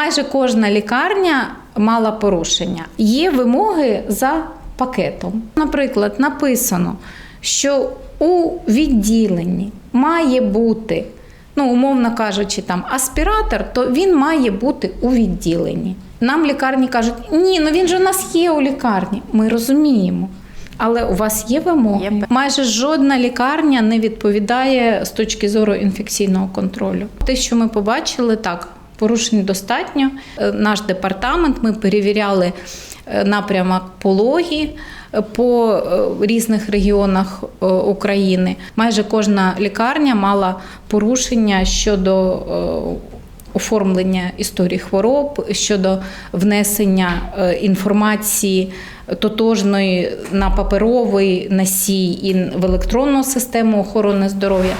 майже кожна лікарня мала порушення. Є вимоги за пакетом. Наприклад, написано, що у відділенні має бути, ну, умовно кажучи, там аспіратор, то він має бути у відділенні. Нам лікарні кажуть, ні, ну він же у нас є у лікарні. Ми розуміємо. Але у вас є вимоги. Є. Майже жодна лікарня не відповідає з точки зору інфекційного контролю. Те, що ми побачили, так порушень достатньо. Е, Наш департамент ми перевіряли е, напрямок пологі е, по різних регіонах України. Майже кожна лікарня мала порушення щодо оформлення історії хвороб щодо внесення інформації тотожної на паперовий носій і в електронну систему охорони здоров'я.